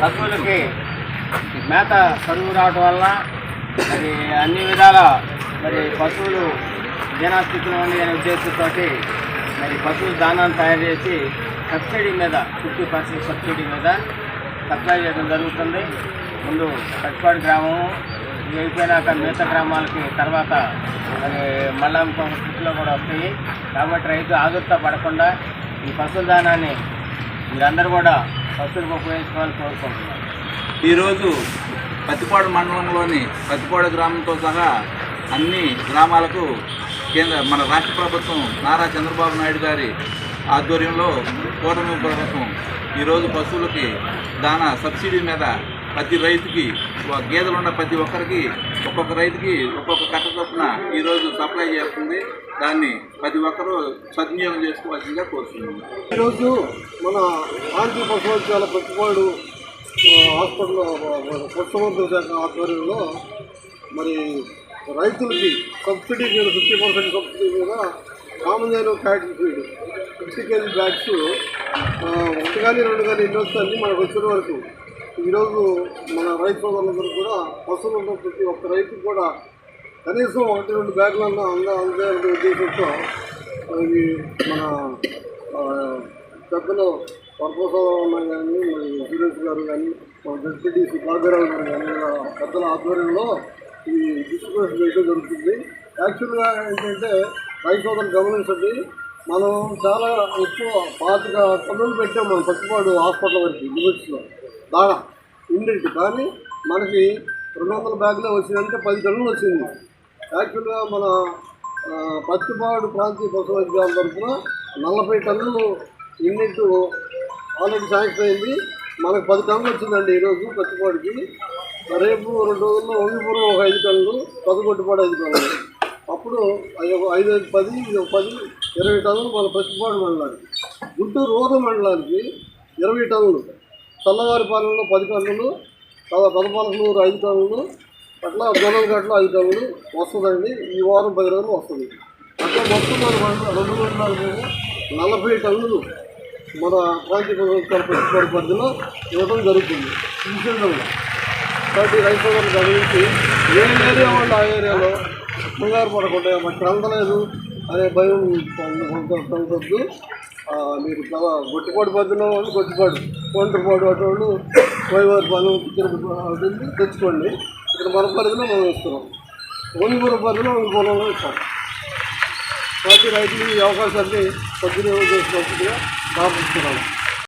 పశువులకి మేత కరువు రావటం వల్ల మరి అన్ని విధాల మరి పశువులు జనాస్థితిలో ఉండి అనే ఉద్దేశంతో మరి పశువుల దానాన్ని తయారు చేసి సబ్సిడీ మీద ఫిఫ్టీ పర్సెంట్ సబ్సిడీ మీద సప్లై చేయడం జరుగుతుంది. ముందు కట్పాడు గ్రామం అయిపోయినాక మిగతా గ్రామాలకి తర్వాత మరి మళ్ళా స్థితిలో కూడా వస్తాయి. కాబట్టి రైతు ఆదుర్త పడకుండా ఈ పశువుల దానాన్ని మీరందరూ కూడా పశువులకు ఉపయోగించుకోవాలని కోరుకుంటున్నాను ఈరోజు పత్తిపాడు మండలంలోని పత్తిపాడు గ్రామంతో సహా అన్ని గ్రామాలకు కేంద్ర మన రాష్ట్ర ప్రభుత్వం నారా చంద్రబాబు నాయుడు గారి ఆధ్వర్యంలో కూటమి ప్రభుత్వం ఈరోజు పశువులకి దానా సబ్సిడీ మీద ప్రతి రైతుకి గేదెలు ఉన్న ప్రతి ఒక్కరికి ఒక్కొక్క రైతుకి ఒక్కొక్క కట్ట చొప్పున ఈరోజు సప్లై చేస్తుంది. దాన్ని ప్రతి ఒక్కరూ సద్వినియోగం చేసుకోవాల్సిందిగా కోరుతున్నాము. ఈరోజు మన ఆంధ్ర పశువైద్యాల ప్రతిపాడు హాస్పిటల్ పశుసంవర్ధన శాఖ ఆధ్వర్యంలో మరి రైతులకి సబ్సిడీ మీద ఫిఫ్టీ పర్సెంట్ సబ్సిడీ మీద common cattle feed fifty KG bags ఒకటి కానీ రెండు కానీ ఎన్ని వస్తాయని మనకు వచ్చిన వరకు ఈరోజు మన రైతు సోదరులందరూ కూడా పశువులు ఉన్న ప్రతి ఒక్క రైతు కూడా కనీసం ఒకటి రెండు బ్యాగులన్న అందా అందే ఉద్దేశంతో ఇది మన పెద్దలు పెద్దలు పరపోసవం కానీ మన సురేష్ గారు కానీ మన డిప్యూటీసీ కాగరావు గారు కానీ పెద్దల ఆధ్వర్యంలో ఈ డిస్ట్రిబ్యూషన్ చేయడం జరుగుతుంది. యాక్చువల్గా ఏంటంటే రైతు సోదరులు గమనించండి మనం చాలా ఎక్కువ పాతిక టన్నులు పెట్టాం మనం పట్టుబాటు హాస్పిటల్ వరకు లిమిట్స్లో బాగా ఇండెంట్ కానీ మనకి రెండు వందల బ్యాగ్లో వచ్చిందంటే పది టన్నులు వచ్చింది. యాక్చువల్గా మన పత్తిపాడు ప్రాంతీయ పశు వైద్యాల తరఫున నలభై టన్నులు యూనిట్ ఆల్రెడీ శాంక్షన్ అయింది. మనకు పది టన్నులు వచ్చిందండి ఈరోజు పత్తిపాడుకి రేపు రెండు రోజుల్లో వంగిపురం ఒక ఐదు టన్నులు పదకొట్టుపాడు ఐదు టన్నులు. అప్పుడు ఐదు ఐదు పది ఇది పది ఇరవై టన్నులు మన పత్తిపాడు మండలానికి. గుంటూరు రూరల్ మండలానికి ఇరవై టన్నులు. చల్లవారిపాలెంలో పది టన్నులు పదపాలకు నూరు ఐదు టన్నులు అట్లా గట్ల ఐదు టన్నులు వస్తుందండి. ఈ వారం పది రోజులు వస్తుంది. అట్లా మొత్తం మన రెండు మండలాలకు నలభై టన్నులు మన ప్రాంతీయ ప్రభుత్వాల పెట్టుబడి పరిధిలో ఇవ్వడం జరుగుతుంది. ఇన్సూరెన్స్ కాబట్టి రైతులను గమనించి ఏ ఏరియా వాళ్ళు ఆ ఏరియాలో కంగారు పడకుండా మాకు అందలేదు అనే భయం పొందొద్దు మీరు గొట్టిపాటు గొట్టిపాడు పద్ధతిలో వాళ్ళు గొట్టిపాడు కొంటపాడు అటువంటి వైవారి పనులు తిరుపతి తెచ్చుకోండి. ఇక్కడ మన పరిధిలో మనం ఇస్తున్నాం. ఒంగోలు పరిధిలో ఒంగోలులో ఇస్తాం. ప్రతి రైతులు ఈ అవకాశాన్ని సద్వినియోగం చేసుకోవాల్సిందిగా భావిస్తున్నాము